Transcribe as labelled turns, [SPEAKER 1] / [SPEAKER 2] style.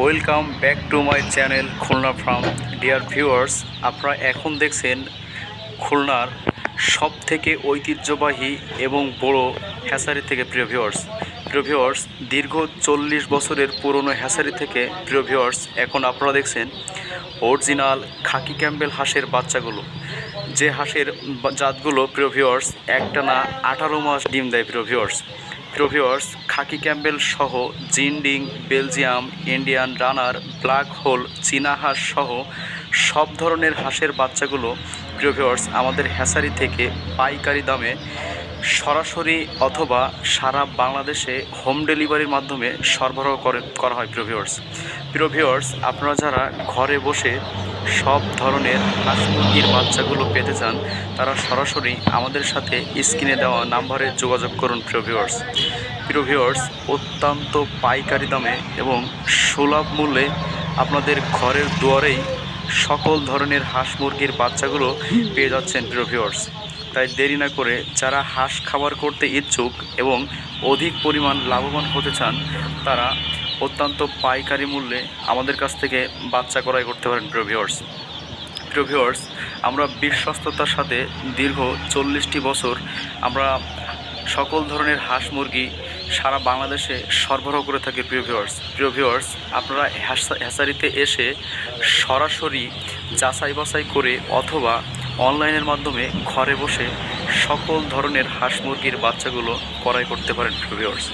[SPEAKER 1] Welcome back to my channel Khulna farm dear viewers আপনারা এখন দেখছেন খুলনার সব থেকে ঐতিহ্যবাহী এবং বড় হ্যাসারি থেকে প্রিয় ভিউয়ার্স প্রিয় ভিউয়ার্স দীর্ঘ চল্লিশ বছরের পুরনো হ্যাসারি থেকে প্রিয় ভিউয়ার্স এখন আপনারা দেখছেন অরিজিনাল খাকি ক্যাম্বেল হাঁসের বাচ্চাগুলো। যে হাঁসের জাতগুলো প্রিয় ভিউয়ার্স একটানা আঠারো মাস ডিম দেয় প্রিয় ভিউয়ার্স প্রভিওয়ার্স খাকি ক্যাম্বেল সহ জিনডিং Belgium Indian runner black whole চীনা হাঁস সহ সব ধরনের হাঁসের বাচ্চাগুলো প্রভিওয়ার্স আমাদের হ্যাসারি থেকে পাইকারি দামে সরাসরি অথবা সারা বাংলাদেশে হোম ডেলিভারির মাধ্যমে সরবরাহ করে, করা হয় প্রভিওয়ার্স প্রভিওয়ার্স আপনারা যারা ঘরে বসে সব ধরনের হাঁস মুরগির বাচ্চাগুলো পেতে চান, তারা সরাসরি আমাদের সাথে স্ক্রিনে দেওয়া নাম্বারে যোগাযোগ করুন প্রিয় ভিউয়ার্স অত্যন্ত পাইকারি দামে এবং সুলভ মূল্যে আপনাদের ঘরের দুয়ারেই সকল ধরনের হাঁস মুরগির বাচ্চাগুলো পেয়ে যাচ্ছেন প্রিয় তাই দেরি না করে যারা হাঁস খাবার করতে ইচ্ছুক এবং অধিক পরিমাণ লাভবান হতে চান, তারা অত্যন্ত পাইকারি মূল্যে আমাদের কাছ থেকে বাচ্চা ক্রয় করতে পারেন, প্রিয় ভিউয়ার্স আমরা বিশ্বস্ততার সাথে দীর্ঘ চল্লিশটি বছর আমরা সকল ধরনের হাঁস মুরগি সারা বাংলাদেশে সরবরাহ করে থাকি, প্রিয় ভিউয়ার্স প্রিয় ভিউয়ার্স আপনারা হ্যাসা- হ্যাচারিতে এসে সরাসরি যাচাই বাছাই করে অথবা অনলাইনের মাধ্যমে ঘরে বসে সকল ধরনের হাঁস মুরগির বাচ্চাগুলো ক্রয় করতে পারেন ভিউয়ার্স।